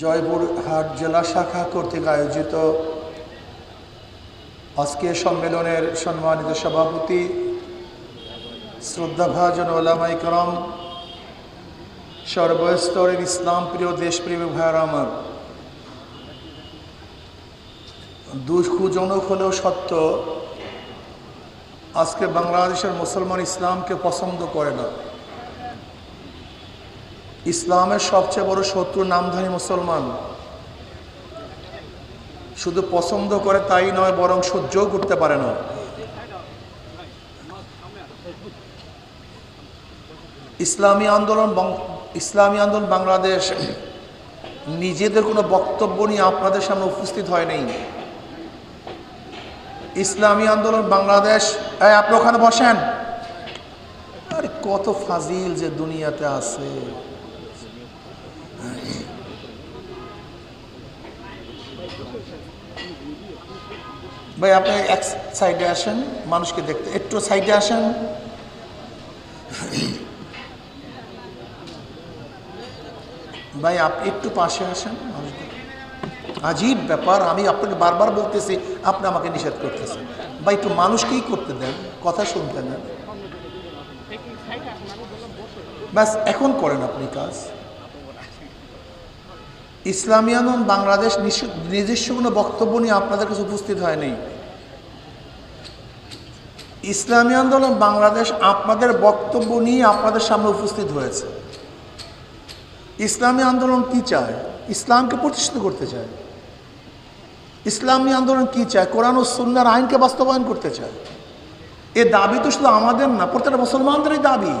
জয়পুরহাট জেলা শাখা কর্তৃক আয়োজিত আজকের সম্মেলনের সম্মানিত সভাপতি শ্রদ্ধাভাজন ওলামাই করম, সর্বস্তরের ইসলাম প্রিয় দেশপ্রেমী ভাইয়ার আমার। দুঃখজনক হলেও সত্য, আজকে বাংলাদেশের মুসলমান ইসলামকে পছন্দ করে না। ইসলামের সবচেয়ে বড় শত্রু নামধারী মুসলমান। শুধু পছন্দ করে তাই নয়, বরং সহ্যও করতে পারে না। ইসলামী আন্দোলন ইসলামী আন্দোলন বাংলাদেশ নিজেদের কোনো বক্তব্য নিয়ে আপনাদের সামনে উপস্থিত হয় নাই। ইসলামী আন্দোলন বাংলাদেশ আপনি ওখানে বসেন। আরে কত ফাজিল যে দুনিয়াতে আছে। ভাই, আপনি এক সাইডে আসেন, মানুষকে দেখতে। একটু সাইডে আসেন। ভাই আপনি একটু পাশে আসেন মানুষকে আজীব ব্যাপার, আমি আপনাকে বারবার বলতেছি, আপনি আমাকে নিষেধ করতেছেন। ভাই, একটু মানুষকেই করতে দেন, কথা শুনতে দেন। ব্যাস, এখন করেন আপনি কাজ। ইসলামী আন্দোলন বাংলাদেশ নিজস্ব কোনো বক্তব্য নিয়ে আপনাদের কাছে উপস্থিত হয়নি। ইসলামী আন্দোলন বাংলাদেশ আপনাদের বক্তব্য নিয়ে আপনাদের সামনে উপস্থিত হয়েছে। ইসলামী আন্দোলন কি চায়? ইসলামকে প্রতিষ্ঠিত করতে চায়। ইসলামী আন্দোলন কি চায়? কোরআন ও সুন্নার আইনকে বাস্তবায়ন করতে চায়। এ দাবি তো শুধু আমাদের না, প্রত্যেকটা মুসলমানদেরই দাবি।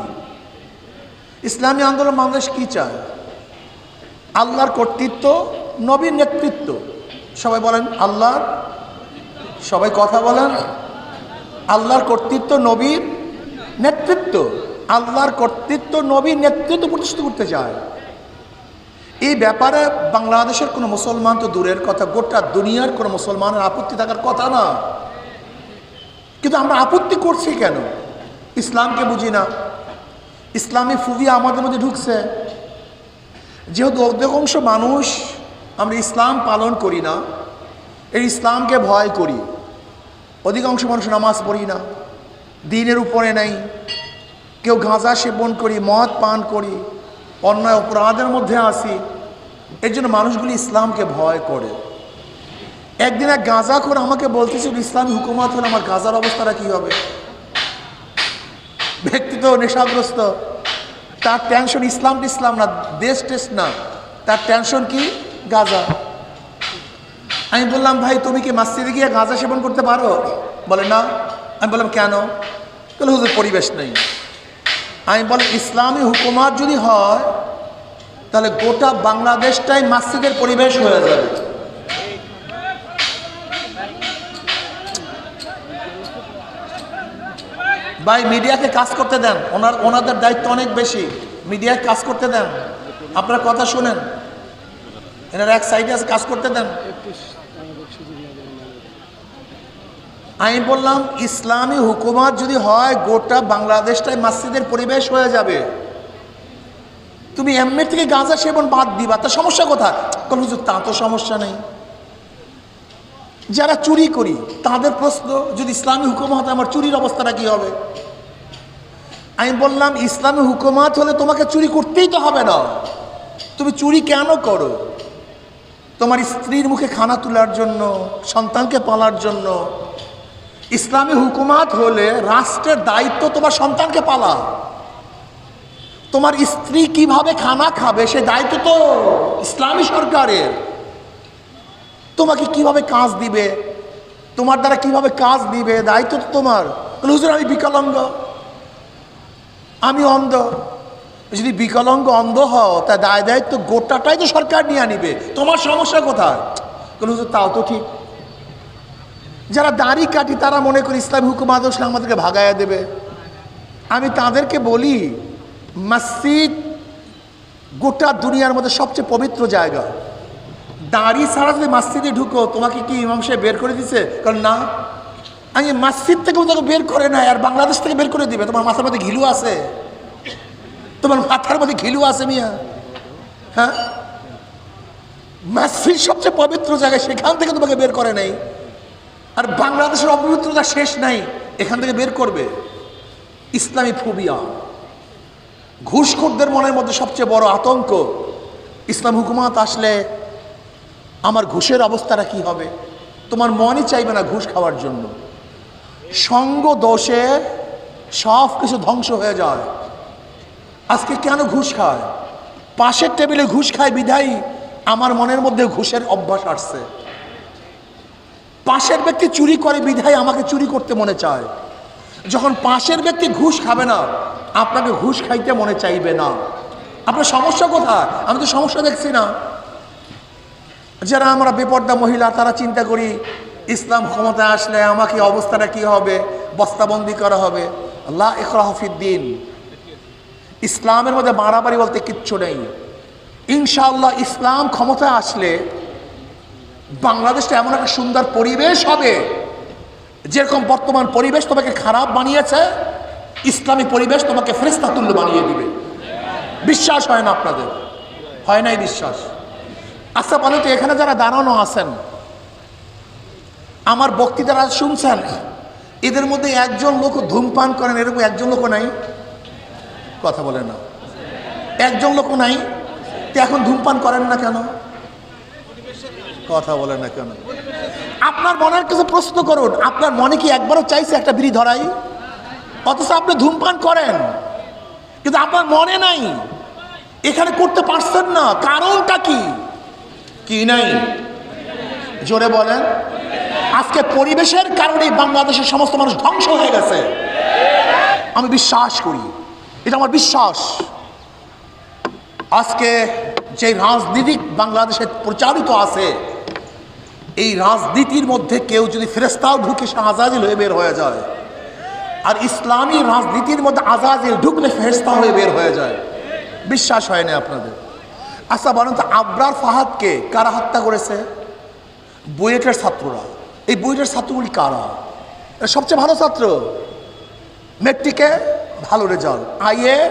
ইসলামী আন্দোলন বাংলাদেশ কি চায়? আল্লাহর কর্তৃত্ব, নবীর নেতৃত্ব। সবাই বলেন আল্লাহর সবাই কথা বলেন, আল্লাহর কর্তৃত্ব, নবীর নেতৃত্ব। আল্লাহর কর্তৃত্ব, নবীর নেতৃত্ব প্রতিষ্ঠিত করতে চায়। এই ব্যাপারে বাংলাদেশের কোনো মুসলমান তো দূরের কথা, গোটা দুনিয়ার কোনো মুসলমানের আপত্তি থাকার কথা না। কিন্তু আমরা আপত্তি করছি কেন? ইসলামকে বুঝি না। ইসলামী ফুবিয়া আমাদের মধ্যে ঢুকছে। যেহেতু অধিকাংশ মানুষ আমরা ইসলাম পালন করি না, এই ইসলামকে ভয় করি। অধিকাংশ মানুষ নামাজ পড়ি না, দিনের উপরে নেই। কেউ গাঁজা সেবন করি, মদ পান করি, অন্যায় অপরাধের মধ্যে আসি এর জন্য মানুষগুলি ইসলামকে ভয় করে। একদিন এক গাঁজা করে আমাকে বলতেছিল, ইসলামী হুকুমাত হলে আমার গাঁজার অবস্থাটা কী হবে? ব্যক্তি তো নেশাগ্রস্ত। তার টেনশন ইসলাম ইসলাম না, দেশ টেস্ট না। তার টেনশন কি? গাঁজা। আমি বললাম, ভাই, তুমি কি মাসজিদে গিয়ে গাঁজা সেবন করতে পারো? বলে, না। আমি বললাম, কেন? তাহলে হুজুর, পরিবেশ নেই। আমি বললাম, ইসলামী হুকুমাত যদি হয়, তাহলে গোটা বাংলাদেশটাই মাসজিদের পরিবেশ হয়ে যাবে। ভাই, মিডিয়াকে কাজ করতে দেন। ওনার, ওনাদের দায়িত্ব অনেক বেশি। মিডিয়ায় কাজ করতে দেন। আপনার কথা শুনেন। এনারা এক সাইডে কাজ করতে দেন। আমি বললাম, ইসলামী হুকুমাত যদি হয়, গোটা বাংলাদেশটাই মসজিদের পরিবেশ হয়ে যাবে। তুমি এমনি থেকে গাঁজা সেবন বাদ দিবা, তা সমস্যা কোথায়? তা তো সমস্যা নেই। যারা চুরি করি, তাদের প্রশ্ন, যদি ইসলামী হুকুমাত আমার চুরির অবস্থাটা কি হবে? আমি বললাম, ইসলামী হুকুমাত হলে তোমাকে চুরি করতেই তো হবে না। তুমি চুরি কেন করো? তোমার স্ত্রীর মুখে খানা তোলার জন্য, সন্তানকে পালার জন্য। ইসলামী হুকুমাত হলে রাষ্ট্রের দায়িত্ব তোমার সন্তানকে পালা। তোমার স্ত্রী কীভাবে খানা খাবে, সে দায়িত্ব তো ইসলামী সরকারের। তোমাকে কীভাবে কাজ দিবে? তোমার দ্বারা কীভাবে কাজ দিবে? দায়িত্ব তো তোমার। হুজুর, আমি বিকলাঙ্গ। আমি অন্ধ। যদি বিকলাঙ্গ অন্ধ হও, তা দায় দায়িত্ব গোটাটাই তো সরকার নিয়ে নিবে তোমার সমস্যা কোথায়? হুজুর, তাও তো ঠিক। যারা দাড়ি কাটি, তারা মনে করি ইসলাম হুকুম আদর্শ আমাদেরকে ভাগাইয়া দেবে। আমি তাদেরকে বলি, মসজিদ গোটা দুনিয়ার মধ্যে সবচেয়ে পবিত্র জায়গা। দাড়ি ছাড়া যদি মসজিদে ঢুকো, তোমাকে কি ইমাম সাহেব বের করে দিছে? কারণ না, আমি মসজিদ থেকে তোমাকে বের করে নেয় আর বাংলাদেশ থেকে বের করে দিবে। তোমার মাথার মধ্যে ঘিলু আছে। তোমার মাথার মধ্যে ঘিলু আছে, মিয়া। হ্যাঁ? মাসফির সবচেয়ে পবিত্র জায়গায় সেখান থেকে তোমাকে বের করে নেই। আর বাংলাদেশের অপবিত্রতা শেষ নাই, এখান থেকে বের করবে। ইসলামী ফোবিয়া। ঘুষখোরদের মনের মধ্যে সবচেয়ে বড় আতঙ্ক, ইসলাম হুকুমাত আসলে আমার ঘুষের অবস্থাটা কি হবে? তোমার মনই চাইবে না ঘুষ খাওয়ার জন্য। সঙ্গ দোষে সব কিছু ধ্বংস হয়ে যায়। আজকে কেন ঘুষ খায়? পাশের টেবিলে ঘুষ খায় বিধায়ী, আমার মনের মধ্যে ঘুষের অভ্যাস আসছে। পাশের ব্যক্তি চুরি করে বিধায়, আমাকে চুরি করতে মনে চায়। যখন পাশের ব্যক্তি ঘুষ খাবে না, আপনাকে ঘুষ খাইতে মনে চাইবে না। আপনার সমস্যা কোথায়? আমি তো সমস্যা দেখছি না। যারা আমরা বেপর্দা মহিলা, তারা চিন্তা করি, ইসলাম ক্ষমতায় আসলে আমাকে অবস্থাটা কি হবে? বস্তাবন্দি করা হবে। আল্লাহ ইকরাহফিদ্দিন ইসলামের মধ্যে বাড়াবাড়ি বলতে কিচ্ছু নেই। ইনশাআল্লাহ ইসলাম ক্ষমতায় আসলে বাংলাদেশটা এমন একটা সুন্দর পরিবেশ হবে, যেরকম বর্তমান পরিবেশ তোমাকে খারাপ বানিয়েছে, ইসলামী পরিবেশ তোমাকে ফেরেস্তা তুল্য বানিয়ে দিবে। বিশ্বাস হয় না আপনাদের? হয় নাই বিশ্বাস? আচ্ছা বলে, তো এখানে যারা দাঁড়ানো আছেন, আমার বক্তৃতারা শুনছেন, এদের মধ্যে একজন লোক ধূমপান করেন, এরকম একজন লোক নাই? কথা বলে না। একজন লোক নাই? তো এখন ধূমপান করেন না কেন? কথা বলে না কেন? আপনার মনের কাছে প্রশ্ন করুন, আপনার মনে কি একবারও চাইছে একটা বিড়ি ধরাই? অথচ আপনি ধূমপান করেন, কিন্তু আপনার মনে নাই। এখানে করতে পারছেন না, কারণটা কি? কি নাই? জোরে বলেন। আজকে পরিবেশের কারণে বাংলাদেশের সমস্ত মানুষ ধ্বংস হয়ে গেছে। আমি বিশ্বাস করি। এটা আমার বিশ্বাস। আজকে যে রাজনীতি বাংলাদেশে প্রচারিত আছে, এই রাজনীতির মধ্যে কেউ যদি ফেরেস্তাও ঢুকে সে আজাদিল হয়ে বের হয়ে যায়। আর ইসলামী রাজনীতির মধ্যে আজাদিল ঢুকলে ফেরেস্তা হয়ে বের হয়ে যায়। বিশ্বাস হয় না আপনাদের। আচ্ছা বলেন তো, আবরার ফাহাদকে কারা হত্যা করেছে? বুয়েটের ছাত্ররা। এই বুয়েটের ছাত্রগুলি কারা? সবচেয়ে ভালো ছাত্র। মেট্রিকে ভালো রেজাল্ট, আইএ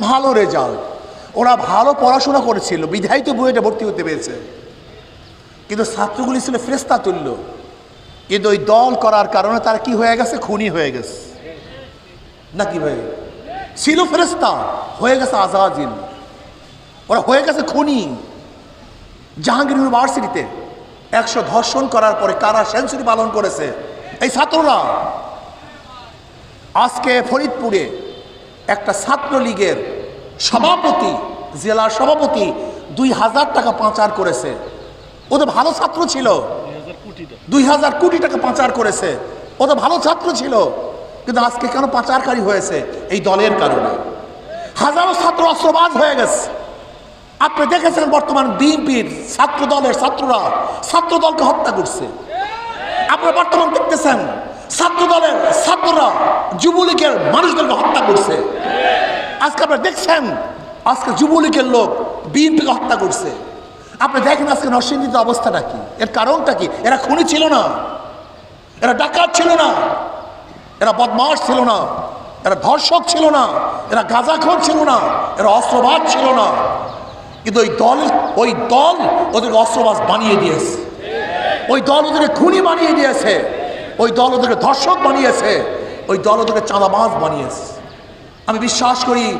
ভালো রেজাল্ট। ওরা ভালো পড়াশোনা করেছিল, বিধায়িত বুয়েটে ভর্তি হতে পেরেছে। কিন্তু ছাত্রগুলি ছিল ফ্রেস্তা তুল্য। কিন্তু ওই দল করার কারণে তারা কি হয়ে গেছে? খুনি হয়ে গেছে। না কি হয়ে ছিল ফেরেস্তা হয়ে গেছে আজাজিল ওরা হয়ে গেছে খুনি। জাহাঙ্গীর ইউনিভার্সিটিতে একশো ধর্ষণ করার পরে কারা সেঞ্চুরি পালন করেছে? এই ছাত্ররা। আজকে ফরিদপুরে একটা ছাত্রলীগের সভাপতি, জেলার সভাপতি দুই হাজার টাকা পাচার করেছে। ও তো ভালো ছাত্র ছিল। দুই হাজার কোটি টাকা পাচার করেছে। ও তো ভালো ছাত্র ছিল। কিন্তু আজকে কেন পাচারকারী হয়েছে? এই দলের কারণে। হাজারো ছাত্র অস্ত্রবাজ হয়ে গেছে। আপনি দেখেছেন বর্তমান বিএনপির ছাত্র দলের ছাত্ররা ছাত্র দলকে হত্যা করছে? আপনারা বর্তমান দেখতেছেন ছাত্র দলের ছাত্ররা যুবলীগের মানুষদেরকে হত্যা করছে। আজকে আপনি দেখছেন, আজকে যুবলীগের লোক বিএনপিকে হত্যা করছে। আপনি দেখেন আজকে নরসিংদীতে অবস্থাটা কি এর কারণটা কি? এরা খুনি ছিল না। এরা ডাকাত ছিল না। এরা বদমাস ছিল না। এরা ধর্ষক ছিল না। এরা গাঁজাখোর ছিল না। এরা অস্ত্রবাদ ছিল না। কিন্তু ওই দল ওই দল ওদেরকে অস্ত্রবাজ বানিয়ে দিয়েছে। ওই দল ওদেরকে খুনি বানিয়ে দিয়েছে। ওই দল ওদেরকে ধর্ষক বানিয়েছে। ওই দল ওদেরকে চাঁদাবাজ বানিয়েছে। আমি বিশ্বাস করি,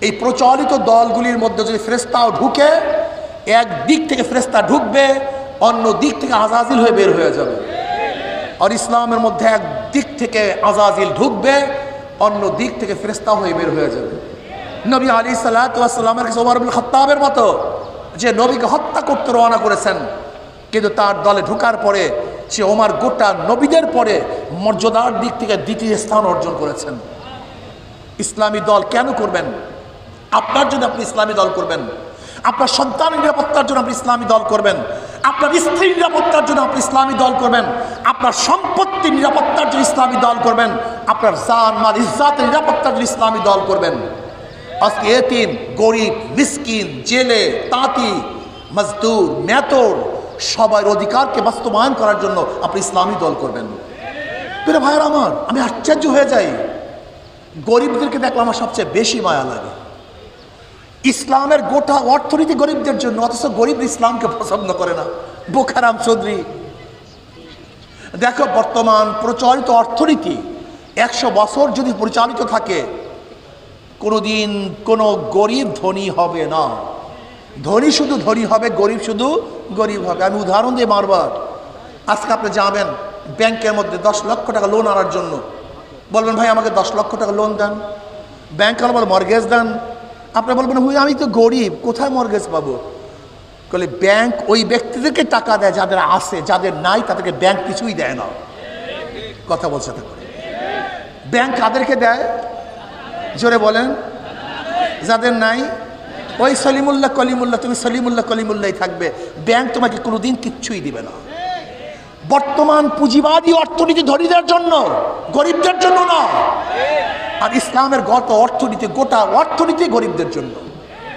এই প্রচলিত দলগুলির মধ্যে যদি ফেরেস্তাও ঢুকে, এক দিক থেকে ফেরেস্তা ঢুকবে, অন্য দিক থেকে আজাজিল হয়ে বের হয়ে যাবে। আর ইসলামের মধ্যে এক দিক থেকে আজাজিল ঢুকবে, অন্য দিক থেকে ফেরেস্তা হয়ে বের হয়ে যাবে। নবী আলী সাল্লামের কাছে ওমর আবুল খত্তাবের মতো যে নবীকে হত্যা করতে রওনা করেছেন, কিন্তু তার দলে ঢোকার পরে সে ওমার গোটা নবীদের পরে মর্যাদার দিক থেকে দ্বিতীয় স্থান অর্জন করেছেন। ইসলামী দল কেন করবেন? আপনার জন্য আপনি ইসলামী দল করবেন। আপনার সন্তানের নিরাপত্তার জন্য আপনি ইসলামী দল করবেন। আপনার স্ত্রীর নিরাপত্তার জন্য আপনি ইসলামী দল করবেন। আপনার সম্পত্তির নিরাপত্তার জন্য ইসলামী দল করবেন। আপনার জান, মাল, ইজ্জাতের নিরাপত্তার জন্য ইসলামী দল করবেন। আজকে এতিম, গরিব, মিসকিন, জেলে, তাঁতি, মজদুর মেতর সবার অধিকারকে বাস্তবায়ন করার জন্য আপনি ইসলামী দল করবেন। প্রিয় ভাইয়ের আমার, আমি আশ্চর্য হয়ে যাই। গরিবদেরকে দেখলে আমার সবচেয়ে বেশি মায়া লাগে। ইসলামের গোটা অর্থনীতি গরিবদের জন্য, অথচ গরিব ইসলামকে পছন্দ করে না। বোখারাম চৌধুরী, দেখো বর্তমান প্রচলিত অর্থনীতি একশো বছর যদি পরিচালিত থাকে কোনোদিন কোনো গরিব ধনী হবে না। ধনী শুধু ধনী হবে, গরিব শুধু গরিব হবে। আমি উদাহরণ দিয়ে মারবার। আজকে আপনি যাবেন ব্যাংকের মধ্যে দশ লক্ষ টাকা লোন আনার জন্য। বলবেন, ভাই, আমাকে দশ লক্ষ টাকা লোন দেন। ব্যাংক বলে মর্গেজ দেন। আপনি বলবেন, হুই, আমি তো গরিব, কোথায় মর্গেজ পাবো? বলে ব্যাংক ওই ব্যক্তিদেরকে টাকা দেয় যাদের আছে, যাদের নাই, তাদেরকে ব্যাংক কিছুই দেয় না। কথা বলছে ব্যাংক কাদেরকে দেয়? জোরে বলেন। যাদের নাই, ওই সলিমুল্লাহ, কলিমুল্লাহ, তুমি সলিমুল্লাহ কলিমুল্লাহ থাকবে। ব্যাংক তোমাকে কোনোদিন কিচ্ছুই দিবে না। বর্তমান পুঁজিবাদী অর্থনীতি ধনীদের জন্য, গরিবদের জন্য না। আর ইসলামের গত অর্থনীতি, গোটা অর্থনীতি গরিবদের জন্য।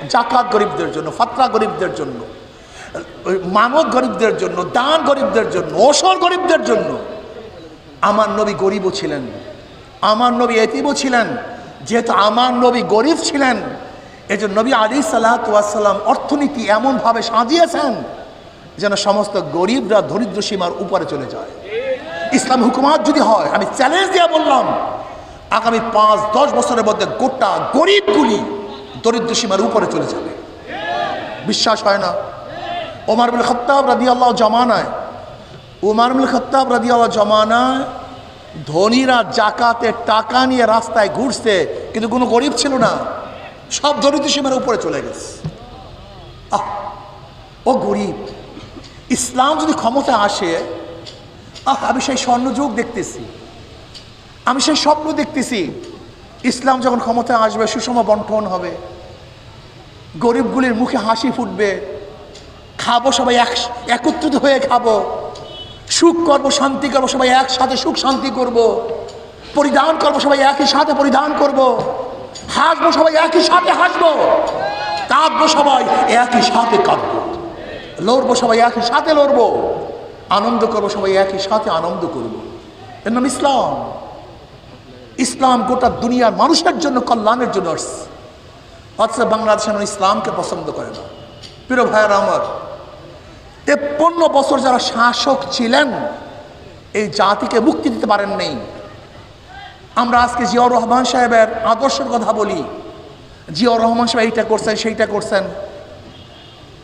জাকাত গরিবদের জন্য, ফাতরা গরিবদের জন্য মানব গরিবদের জন্য, দান গরিবদের জন্য, ওসর গরিবদের জন্য। আমার নবী গরিবও ছিলেন, আমার নবী এতিবও ছিলেন যেহেতু আমার নবী গরিব ছিলেন এই জন্য নবী আলী সাল্লাহাম অর্থনীতি এমনভাবে সাজিয়েছেন যেন সমস্ত গরিবরা দরিদ্র সীমার উপরে চলে যায়। ইসলাম হুকুমাত যদি হয়, আমি চ্যালেঞ্জ দিয়ে বললাম, আগামী পাঁচ, দশ বছরের মধ্যে গোটা গরিবগুলি দরিদ্র সীমার উপরে চলে যাবে। বিশ্বাস হয় না? ওমার বিল খত্তাব রাদি আল্লাহ জমানায় উমার বিল খত্তাব রাদি আল্লাহ জমানায় ধনীরা জাকাতে টাকা নিয়ে রাস্তায় ঘুরছে, কিন্তু কোনো গরিব ছিল না। সব দরিদ্র সীমার উপরে চলে গেছে। আহ, ও গরিব। ইসলাম যদি ক্ষমতা আসে, আহ, আমি সেই স্বর্ণযুগ দেখতেছি। আমি সেই স্বপ্ন দেখতেছি, ইসলাম যখন ক্ষমতা আসবে, সুষম বন্টন হবে। গরিবগুলির মুখে হাসি ফুটবে। খাব সবাই এক একত্রিত হয়ে খাব। সুখ করব শান্তি করব সবাই একসাথে সুখ, শান্তি করব। পরিধান করব সবাই একই সাথে পরিধান করব। হাসবো, সবাই একই সাথে হাসবো কাঁদবো, সবাই একই সাথে কাঁদবো লড়বো, সবাই একই সাথে লড়বো আনন্দ করব, সবাই একই সাথে আনন্দ করব। এর নাম ইসলাম ইসলাম গোটা দুনিয়ার মানুষের জন্য, কল্যাণের জন্য অথচ বাংলাদেশ ইসলামকে পছন্দ করে না প্রিয় ভাইয়ের আমার তেপ্পন্ন বছর যারা শাসক ছিলেন, এই জাতিকে মুক্তি দিতে পারেন নেই। আমরা আজকে জিয়াউর রহমান সাহেবের আদর্শের কথা বলি। জিয়াউর রহমান সাহেব এইটা করছেন, সেইটা করছেন।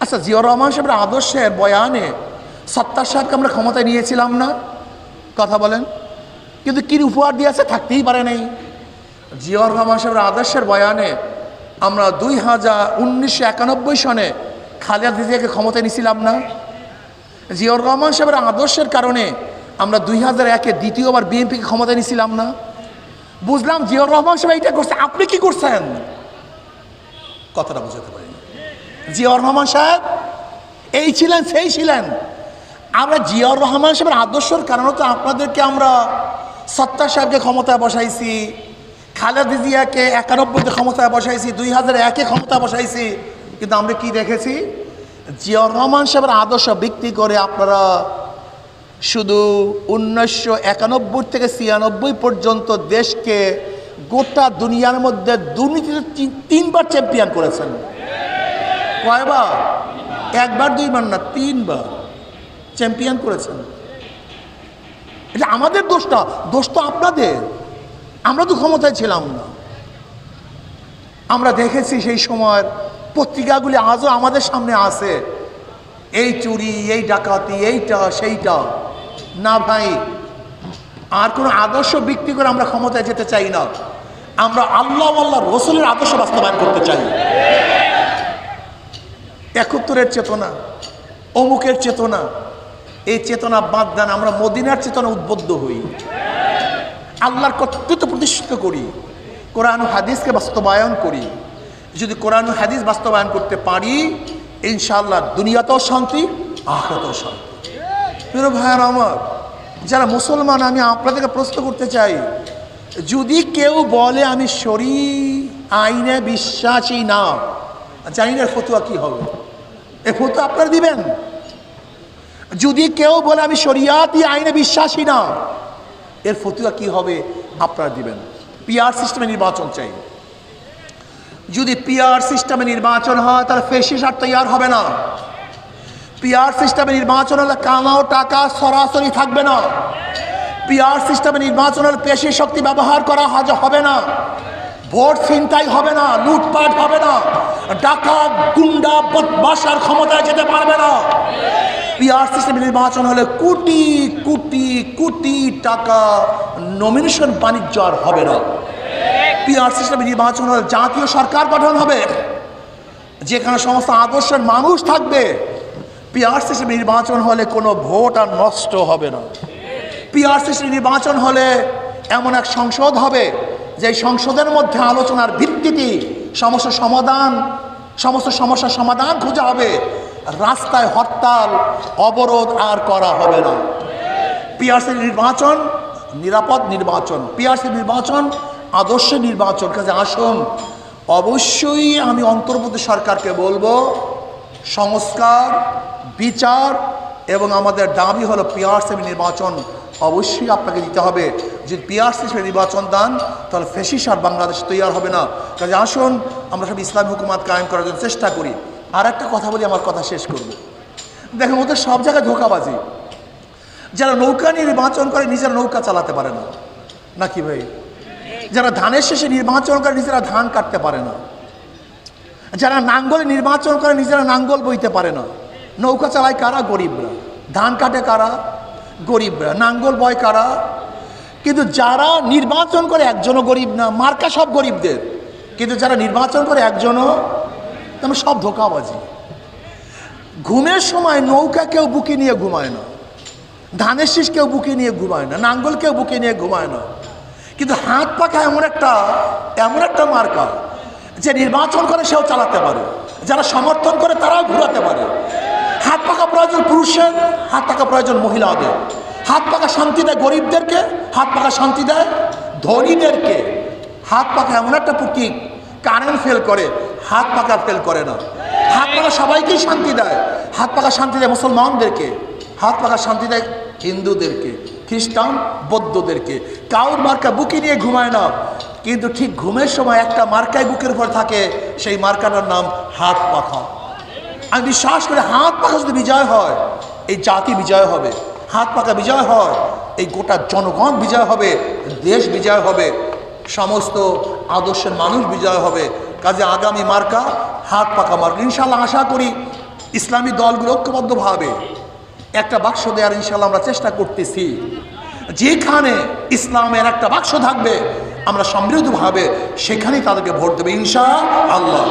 আচ্ছা জিয়াউর রহমান সাহেবের আদর্শের বয়ানে সত্তার সাহেবকে আমরা ক্ষমতায় নিয়েছিলাম না? কথা বলেন। কিন্তু কি উপহার দিয়েছে থাকতেই পারে নাই। জিয়াউর রহমান সাহেবের আদর্শের বয়ানে আমরা দুই হাজার উনিশশো একানব্বই সনে খালেদা জিয়াকে ক্ষমতায় নিয়েছিলাম না? জিয়াউর রহমান সাহেবের আদর্শের কারণে আমরা দুই হাজার একে দ্বিতীয়বার বিএনপিকে ক্ষমতায় নিয়েছিলাম না। বুঝলাম জিয়াউর রহমান সাহেব এইটা করছে, আপনি কি করছেন? কথাটা বুঝাতে পারি জিয়াউর রহমান সাহেব, এই ছিলেন, সেই ছিলেন। আমরা জিয়াউর রহমান সাহেবের আদর্শের কারণে তো আপনাদেরকে আমরা সত্তার সাহেবকে ক্ষমতায় বসাইছি, খালেদা জিয়াকে একানব্বইতে ক্ষমতায় বসাইছি, দুই হাজার একে ক্ষমতা বসাইছি, কিন্তু আমরা কি দেখেছি? জিয়াউর রহমান সাহেবের আদর্শ বিক্রি করে আপনারা শুধু উনিশশো একানব্বই থেকে ছিয়ানব্বই পর্যন্ত দেশকে গোটা দুনিয়ার মধ্যে দুর্নীতিতে তিনবার চ্যাম্পিয়ন করেছেন। কয়বার? একবার, দুইবার না, তিনবার চ্যাম্পিয়ন করেছেন। এটা আমাদের দোষটা দোষ তো আপনাদের। আমরা তো ক্ষমতায় ছিলাম না। আমরা দেখেছি সেই সময়ের পত্রিকাগুলি আজও আমাদের সামনে আছে। এই চুরি, এই ডাকাতি, এইটা, সেইটা। না ভাই, আর কোনো আদর্শ বিক্রি করে আমরা ক্ষমতায় যেতে চাই না। আমরা আল্লাহ আল্লাহ রসুলের আদর্শ বাস্তবায়ন করতে চাই। একত্তরের চেতনা, অমুকের চেতনা, এই চেতনা বাদ দেন, আমরা মদিনার চেতনা উদ্বুদ্ধ হই। আল্লাহর কর্তৃত্ব প্রতিষ্ঠিত করি, কোরআন হাদিসকে বাস্তবায়ন করি। যদি কোরআন হাদিস বাস্তবায়ন করতে পারি, ইনশাআল্লাহ দুনিয়াতেও শান্তি, আখরাতেও শান্তি। প্রিয় আমার, যারা মুসলমান, আমি আপনাদেরকে প্রশ্ন করতে চাই, যদি কেউ বলে আমি শরী, আইনে বিশ্বাসী না জানি না ফতুয়া কি হবে? এ ফতুয়া আপনারা দিবেন? যদি কেউ বলে আমি শরিয়াতি, আইনে বিশ্বাসী না, এর ফতুয়া কি হবে আপনারা দিবেন? পিআর সিস্টেমে নির্বাচন চাই। যদি পিআর সিস্টেমে নির্বাচন হয়, তাহলে ফেসিস আর তৈয়ার হবে না। পিআর সিস্টেমে নির্বাচন হলে কামাও টাকা সরাসরি থাকবে না। পিআর সিস্টেমে নির্বাচন হলে পেশি শক্তি ব্যবহার করা হাজ হবে না। ভোট ছিনতাই হবে না, লুটপাট হবে না। ডাকা গুন্ডা বদমাসার ক্ষমতায় যেতে পারবে না। পিআর সিস্টেমে নির্বাচন হলে কোটি কোটি কোটি টাকা নমিনেশন বাণিজ্য আর হবে না। পিআর সিস্টেমে নির্বাচন জাতীয় সরকার গঠন হবে। যেখানে সমস্ত আদর্শের মানুষ থাকবে পিআর সিস্টেম নির্বাচন হলে কোনো ভোট আর নষ্ট হবে না। পিআর সিস্টেম নির্বাচন হলে এমন এক সংসদ হবে, যে সংসদের মধ্যে আলোচনার ভিত্তিতে সমস্যা সমাধান, সমস্ত সমস্যার সমাধান খোঁজা হবে। রাস্তায় হরতাল, অবরোধ আর করা হবে না। পিআরসি নির্বাচন, নিরাপদ নির্বাচন। পিআরসি নির্বাচন আদর্শ নির্বাচন, কাজে আসুন। অবশ্যই আমি অন্তর্বর্তী সরকারকে বলব, সংস্কার, বিচার এবং আমাদের দাবি হলো পিআরসি নির্বাচন অবশ্যই আপনাকে দিতে হবে। যদি পিআরসি নির্বাচন দান, তাহলে ফেসিস আর বাংলাদেশ তৈরি হবে না। কাজে আসুন, আমরা সব ইসলামী হুকুমাত কায়েম করার জন্য চেষ্টা করি। আর একটা কথা বলি, আমার কথা শেষ করব। দেখেন, ওদের সব জায়গায় ধোকাবাজি। যারা নৌকা নির্বাচন করে, নিজেরা নৌকা চালাতে পারে না। নাকি ভাই? যারা ধানের শেষে নির্বাচন করে নিজেরা ধান কাটতে পারে না। যারা নাঙ্গলে নির্বাচন করে নিজেরা নাঙ্গল বইতে পারে না। নৌকা চালায় কারা? গরিবরা। ধান কাটে কারা? গরিবরা। নাঙ্গল বয় কারা? কিন্তু যারা নির্বাচন করে একজনও গরিব না, মার্কা সব গরিবদের। কিন্তু যারা নির্বাচন করে একজনও তেমন সব ধোকাবাজি। ঘুমের সময় নৌকা কেউ বুকে নিয়ে ঘুমায় না। ধানের শীষ কেউ বুকে নিয়ে ঘুমায় না। নাঙ্গল কেউ বুকে নিয়ে ঘুমায় না। কিন্তু হাত পাখা এমন একটা এমন একটা মার্কা যে নির্বাচন করে সেও চালাতে পারে যারা সমর্থন করে তারাও ঘুরাতে পারে হাত পাকা প্রয়োজন পুরুষের হাত পাকা প্রয়োজন মহিলাদের হাত পাকা শান্তি দেয় গরিবদেরকে হাত পাকা শান্তি দেয় ধনীদেরকে হাত পাকা এমন একটা প্রতীক কারেন্ট ফেল করে হাত পাকা ফেল করে না হাত পাকা সবাইকেই শান্তি দেয় হাত পাকা শান্তি দেয় মুসলমানদেরকে হাত পাকা শান্তি দেয় হিন্দুদেরকে খ্রিস্টান বৌদ্ধদেরকে। কাউর মার্কা বুকে নিয়ে ঘুমায় না। কিন্তু ঠিক ঘুমের সময় একটা মার্কায় বুকের উপর থাকে, সেই মার্কাটার নাম হাত পাখা। আমি বিশ্বাস করি হাত পাখা যদি বিজয় হয়, এই জাতি বিজয় হবে। হাত পাকা বিজয় হয়, এই গোটা জনগণ বিজয় হবে, দেশ বিজয় হবে, সমস্ত আদর্শের মানুষ বিজয় হবে। কাজে আগামী মার্কা হাত পাকা মার্কা। ইনশাল্লাহ আশা করি ইসলামী দলগুলো ঐক্যবদ্ধভাবে একটা বাক্স দেওয়ার ইনশাল্লাহ আমরা চেষ্টা করতেছি। যেখানে ইসলামের একটা বাক্স থাকবে, আমরা সমৃদ্ধভাবে সেখানেই তাদেরকে ভোট দেবে ইনশা আল্লাহ